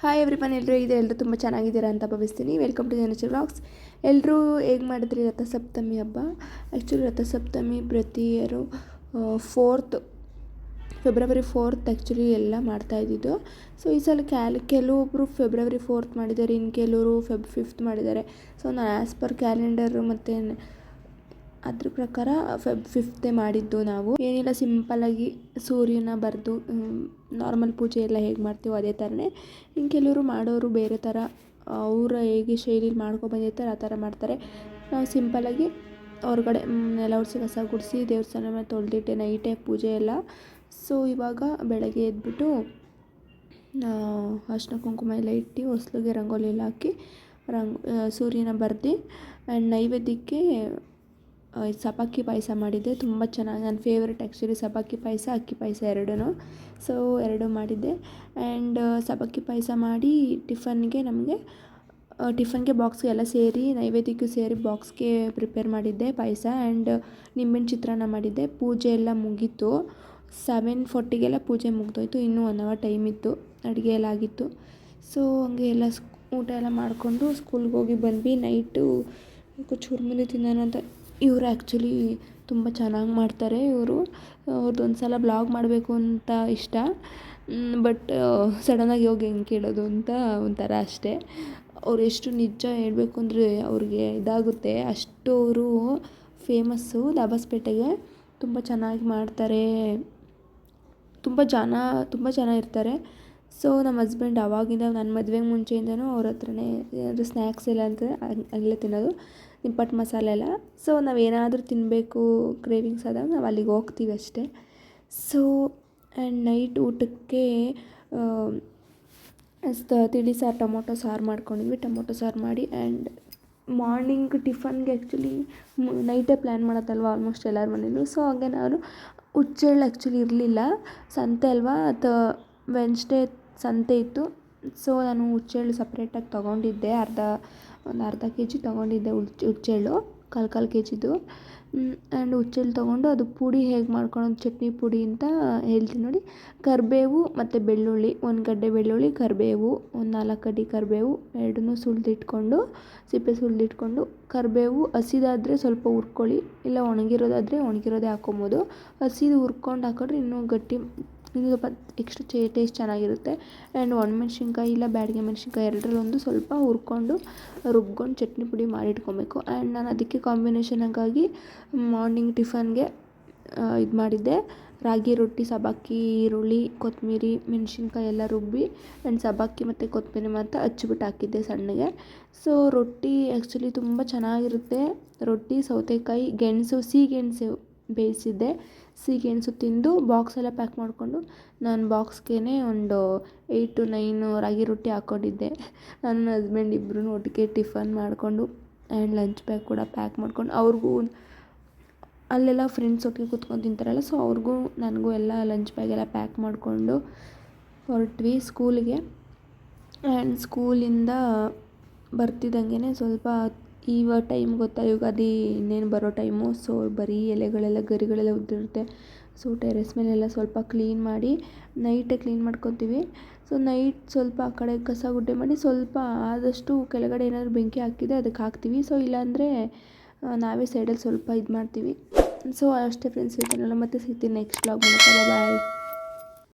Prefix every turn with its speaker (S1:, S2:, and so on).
S1: Hi every Mann ಎಲ್ಲರೂ ಇದೆ ಎಲ್ಲರೂ ತುಂಬ ಚೆನ್ನಾಗಿದ್ದೀರಾ ಅಂತ ಭಾವಿಸ್ತೀನಿ. ವೆಲ್ಕಮ್ ಟು ಜನಚರ್ ವ್ಲಾಗ್ಸ್ ಎಲ್ಲರೂ ಹೇಗೆ ಮಾಡಿದ್ರಿ ರಥಸಪ್ತಮಿ ಹಬ್ಬ? ಆ್ಯಕ್ಚುಲಿ ರಥಸಪ್ತಮಿ ಪ್ರತಿ year fourth February fourth actually ಎಲ್ಲ ಮಾಡ್ತಾ ಇದ್ದಿದ್ದು. ಸೊ ಈ ಸಲ ಕ್ಯಾಲ್ ಕೆಲವೊಬ್ಬರು ಫೆಬ್ರವರಿ ಫೋರ್ತ್ ಮಾಡಿದ್ದಾರೆ ಇನ್ನು ಕೆಲವರು ಫೆಬ್ ಫಿಫ್ತ್ ಮಾಡಿದ್ದಾರೆ. ಸೊ ನಾನು ಆ್ಯಸ್ ಪರ್ ಕ್ಯಾಲೆಂಡರು ಮತ್ತು ಅದ್ರ ಪ್ರಕಾರ ಫೆಬ್, ಫಿಫ್ತೇ ಮಾಡಿದ್ದು ನಾವು. ಏನಿಲ್ಲ ಸಿಂಪಲ್ಲಾಗಿ ಸೂರ್ಯನ ಬರೆದು ನಾರ್ಮಲ್ ಪೂಜೆ ಎಲ್ಲ ಹೇಗೆ ಮಾಡ್ತೀವೋ ಅದೇ ಥರನೇ ಇನ್ನು ಕೆಲವರು ಮಾಡೋರು ಬೇರೆ ಥರ ಅವರ ಹೇಗೆ ಶೈಲಿಲಿ ಮಾಡ್ಕೊ ಬಂದಿರ್ತಾರೆ, ಆ ಥರ ಮಾಡ್ತಾರೆ. ನಾವು ಸಿಂಪಲ್ಲಾಗಿ ಹೊರಗಡೆ ನೆಲ ಒರೆಸಿ, ಕಸ ಗುಡಿಸಿ, ದೇವಸ್ಥಾನ ಮೇಲೆ ತೊಳೆದಿಟ್ಟೆ ನೈಟೇ ಪೂಜೆ ಎಲ್ಲ. ಸೊ ಇವಾಗ ಬೆಳಗ್ಗೆ ಎದ್ಬಿಟ್ಟು ಅರ್ಶಿನ ಕುಂಕುಮ ಎಲ್ಲ ಇಟ್ಟು ಹೊಸ್ಲಿಗೆ ರಂಗೋಲಿ ಎಲ್ಲ ಹಾಕಿ, ರಂಗ್ ಸೂರ್ಯನ ಬರ್ದು ಆ್ಯಂಡ್ ನೈವೇದ್ಯಕ್ಕೆ ಸಬ್ಬಕ್ಕಿ ಪಾಯಸ ಮಾಡಿದ್ದೆ. ತುಂಬ ಚೆನ್ನಾಗಿ ನನ್ನ ಫೇವ್ರೆಟ್ ಆ್ಯಕ್ಚುಲಿ ಸಬ್ಬಕ್ಕಿ ಪಾಯಸ, ಅಕ್ಕಿ ಪಾಯಸ ಎರಡೂ ಸೊ ಎರಡು ಮಾಡಿದ್ದೆ. ಆ್ಯಂಡ್ ಸಬ್ಬಕ್ಕಿ ಪಾಯಸ ಮಾಡಿ ಟಿಫನ್ಗೆ ನಮಗೆ ಟಿಫನ್ಗೆ ಬಾಕ್ಸ್ಗೆ ಎಲ್ಲ ಸೇರಿ, ನೈವೇದ್ಯಕ್ಕೂ ಸೇರಿ ಬಾಕ್ಸ್ಗೆ ಪ್ರಿಪೇರ್ ಮಾಡಿದ್ದೆ ಪಾಯಸ. ಆ್ಯಂಡ್ ನಿಂಬೆಹಣ್ಣು ಚಿತ್ರಾನ್ನ ಮಾಡಿದ್ದೆ. ಪೂಜೆ ಎಲ್ಲ ಮುಗೀತು. ಸೆವೆನ್ ಫೋರ್ಟಿಗೆಲ್ಲ ಪೂಜೆ ಮುಗ್ದೋಯ್ತು. ಇನ್ನೂ ಒನ್ ಅವರ್ ಟೈಮ್ ಇತ್ತು. ಅಡುಗೆ ಎಲ್ಲ ಆಗಿತ್ತು. ಸೊ ಹಂಗೆ ಎಲ್ಲ ಊಟ ಎಲ್ಲ ಮಾಡಿಕೊಂಡು ಸ್ಕೂಲ್ಗೆ ಹೋಗಿ ಬಂದ್ವಿ. ನೈಟು ಚುರುಮುರಿ ತಿನ್ನೋಣ ಅಂತ ಇವರು ಆ್ಯಕ್ಚುಲಿ ತುಂಬ ಚೆನ್ನಾಗಿ ಮಾಡ್ತಾರೆ ಇವರು. ಅವ್ರದ್ದೊಂದು ಸಲ ಬ್ಲಾಗ್ ಮಾಡಬೇಕು ಅಂತ ಇಷ್ಟ. ಬಟ್ ಸಡನ್ನಾಗಿ ಹೋಗಿ ಹೆಂಗೆ ಕೇಳೋದು ಅಂತ ಒಂಥರ ಅಷ್ಟೇ. ಅವ್ರು ಎಷ್ಟು ನಿಜ ಹೇಳಬೇಕು ಅಂದರೆ ಅವ್ರಿಗೆ ಇದಾಗುತ್ತೆ. ಅಷ್ಟು ಅವರು ಫೇಮಸ್ಸು ದಾಬಸ್ಪೇಟೆಗೆ ತುಂಬ ಚೆನ್ನಾಗಿ ಮಾಡ್ತಾರೆ. ತುಂಬ ಜನ ತುಂಬ ಜನ ಇರ್ತಾರೆ. ಸೊ ನಮ್ಮ ಹಸ್ಬೆಂಡ್ ಅವಾಗಿಂದ ನನ್ನ ಮದುವೆ ಮುಂಚೆಯಿಂದನೂ ಅವ್ರ ಹತ್ರನೇ, ಏನಾದರೂ ಸ್ನ್ಯಾಕ್ಸ್ ಇಲ್ಲ ಅಂತ ಅಲ್ಲೇ ತಿನ್ನೋದು. ನಿಪ್ಪಟ್ಟು ಮಸಾಲೆ ಎಲ್ಲ. ಸೊ ನಾವು ಏನಾದರೂ ತಿನ್ನಬೇಕು ಕ್ರೇವಿಂಗ್ಸ್ ಆದಾಗ ನಾವು ಅಲ್ಲಿಗೆ ಹೋಗ್ತೀವಿ ಅಷ್ಟೇ. ಸೊ ಆ್ಯಂಡ್ ನೈಟ್ ಊಟಕ್ಕೆ ತಿಳಿ ಸಾರು, ಟೊಮೊಟೊ ಸಾರು ಮಾಡ್ಕೊಂಡಿದ್ವಿ. ಟೊಮೊಟೊ ಸಾರು ಮಾಡಿ ಆ್ಯಂಡ್ ಮಾರ್ನಿಂಗ್ ಟಿಫನ್ಗೆ ಆ್ಯಕ್ಚುಲಿ ನೈಟೇ ಪ್ಲ್ಯಾನ್ ಮಾಡೋದಲ್ವ ಆಲ್ಮೋಸ್ಟ್ ಎಲ್ಲರ ಮನೇಲೂ. ಸೊ ಹಾಗೆ ನಾನು ಹುಚ್ಚೆಳ್ಳು ಆ್ಯಕ್ಚುಲಿ ಇರಲಿಲ್ಲ. ಸಂತೆ ಅಲ್ವಾ? ಅದು ವೆನ್ಸ್ಡೇ ಸಂತೆ ಇತ್ತು. ಸೊ ನಾನು ಹುಚ್ಚೆಳ್ಳು ಸಪ್ರೇಟಾಗಿ ತೊಗೊಂಡಿದ್ದೆ. ಅರ್ಧ ಒಂದು ಅರ್ಧ ಕೆ ಜಿ ತೊಗೊಂಡಿದ್ದೆ ಹುಚ್ಚ ಹುಚ್ಚೆಳ್ಳು ಕಾಲು ಕಾಲು ಕೆ ಜಿದು ಆ್ಯಂಡ್ ಹುಚ್ಚೆಳ್ಳು ತೊಗೊಂಡು ಅದು ಪುಡಿ ಹೇಗೆ ಮಾಡ್ಕೊಳೋದು, ಚಟ್ನಿ ಪುಡಿ ಅಂತ ಹೇಳ್ತೀನಿ ನೋಡಿ. ಕರಿಬೇವು ಮತ್ತು ಬೆಳ್ಳುಳ್ಳಿ, ಒಂದು ಗಡ್ಡೆ ಬೆಳ್ಳುಳ್ಳಿ, ಕರಿಬೇವು, ಒಂದು ನಾಲ್ಕು ಕಡ್ಡಿ ಕರಿಬೇವು, ಎರಡನ್ನೂ ಸುಲಿದಿಟ್ಕೊಂಡು ಸಿಪ್ಪೆ ಸುಲಿದಿಟ್ಕೊಂಡು ಕರಿಬೇವು ಹಸಿದಾದರೆ ಸ್ವಲ್ಪ ಹುರ್ಕೊಳ್ಳಿ, ಇಲ್ಲ ಒಣಗಿರೋದಾದರೆ ಒಣಗಿರೋದೇ ಹಾಕ್ಕೊಬೋದು ಹಸಿದು ಹುರ್ಕೊಂಡು ಹಾಕಿದ್ರೆ ಇನ್ನೂ ಗಟ್ಟಿ ಇನ್ನೂ ಸ್ವಲ್ಪ ಎಕ್ಸ್ಟ್ರಾ ಚೇ ಟೇಸ್ಟ್ ಚೆನ್ನಾಗಿರುತ್ತೆ. ಆ್ಯಂಡ್ ಒಣಮೆಣ್ಸಿನ್ಕಾಯಿ ಇಲ್ಲ ಬ್ಯಾಡಿಗೆ ಮೆಣ್ಸಿನ್ಕಾಯಿ ಎರಡರಲ್ಲೊಂದು ಸ್ವಲ್ಪ ಹುರ್ಕೊಂಡು ರುಬ್ಕೊಂಡು ಚಟ್ನಿ ಪುಡಿ ಮಾಡಿಟ್ಕೊಬೇಕು. ಆ್ಯಂಡ್ ನಾನು ಅದಕ್ಕೆ ಕಾಂಬಿನೇಷನ್ಗಾಗಿ ಮಾರ್ನಿಂಗ್ ಟಿಫನ್ಗೆ ಇದು ಮಾಡಿದ್ದೆ. ರಾಗಿ ರೊಟ್ಟಿ ಸಬಾಕಿ ಈರುಳ್ಳಿ ಕೊತ್ತಂಬರಿ ಮೆಣಸಿನ್ಕಾಯಿ ಎಲ್ಲ ರುಬ್ಬಿ ಆ್ಯಂಡ್ ಸಬಾಕಿ ಮತ್ತು ಕೊತ್ತಂಬರಿ ಮಾತ್ರ ಹಚ್ಚಿಬಿಟ್ಟು ಹಾಕಿದ್ದೆ ಸಣ್ಣಗೆ. ಸೊ ರೊಟ್ಟಿ ಆ್ಯಕ್ಚುಲಿ ತುಂಬ ಚೆನ್ನಾಗಿರುತ್ತೆ. ರೊಟ್ಟಿ, ಸೌತೆಕಾಯಿ, ಗೆಣಸು ಸಿಹಿಗೆಣಸು ಬೇಯಿಸಿದ್ದೆ. ಸಿಹಿಗೆಣಸು ತಿಂದು ಬಾಕ್ಸ್ ಎಲ್ಲ ಪ್ಯಾಕ್ ಮಾಡಿಕೊಂಡು ನಾನು ಬಾಕ್ಸ್ಗೇ ಒಂದು ಏಯ್ಟ್ ಟು ನೈನು ರಾಗಿ ರೊಟ್ಟಿ ಹಾಕ್ಕೊಂಡಿದ್ದೆ ನನ್ನ ಹಸ್ಬೆಂಡ್ ಇಬ್ಬರೂ ಒಟ್ಟಿಗೆ ಟಿಫನ್ ಮಾಡಿಕೊಂಡು ಆ್ಯಂಡ್ ಲಂಚ್ ಬ್ಯಾಗ್ ಕೂಡ ಪ್ಯಾಕ್ ಮಾಡ್ಕೊಂಡು ಅವ್ರಿಗೂ ಅಲ್ಲೆಲ್ಲ ಫ್ರೆಂಡ್ಸ್ ಒಟ್ಟಿಗೆ ಕೂತ್ಕೊಂಡು ತಿಂತಾರಲ್ಲ ಸೊ ಅವ್ರಿಗೂ ನನಗೂ ಎಲ್ಲ ಲಂಚ್ ಬ್ಯಾಗ್ ಎಲ್ಲ ಪ್ಯಾಕ್ ಮಾಡಿಕೊಂಡು ಹೊರಟ್ವಿ ಸ್ಕೂಲಿಗೆ ಆ್ಯಂಡ್ ಸ್ಕೂಲಿಂದ ಬರ್ತಿದ್ದಂಗೆ ಸ್ವಲ್ಪ ಇವಾಗ ಟೈಮ್ ಗೊತ್ತಾ? ಯುಗಾದಿ ಇನ್ನೇನು ಬರೋ ಟೈಮು. ಸೊ ಬರೀ ಎಲೆಗಳೆಲ್ಲ, ಗರಿಗಳೆಲ್ಲ ಉದ್ದಿರುತ್ತೆ. ಸೊ ಟೆರೆಸ್ ಮೇಲೆಲ್ಲ ಸ್ವಲ್ಪ ಕ್ಲೀನ್ ಮಾಡಿ ನೈಟೇ ಕ್ಲೀನ್ ಮಾಡ್ಕೊತೀವಿ. ಸೊ ನೈಟ್ ಸ್ವಲ್ಪ ಆ ಕಡೆ ಕಸ ಗುಡ್ಡೆ ಮಾಡಿ, ಸ್ವಲ್ಪ ಆದಷ್ಟು ಕೆಳಗಡೆ ಏನಾದರೂ ಬೆಂಕಿ ಹಾಕಿದ್ರೆ ಅದಕ್ಕೆ ಹಾಕ್ತೀವಿ. ಸೊ ಇಲ್ಲಾಂದರೆ ನಾವೇ ಸೈಡಲ್ಲಿ ಸ್ವಲ್ಪ ಇದು ಮಾಡ್ತೀವಿ ಸೊ ಅಷ್ಟೇ ಫ್ರೆಂಡ್ಸ್ ಇವತ್ತನ್ನೆಲ್ಲ ಮತ್ತೆ ಸಿಗ್ತೀನಿ ನೆಕ್ಸ್ಟ್ ಬ್ಲಾಗ್ ಮೂಲಕ. ಬಾಯ್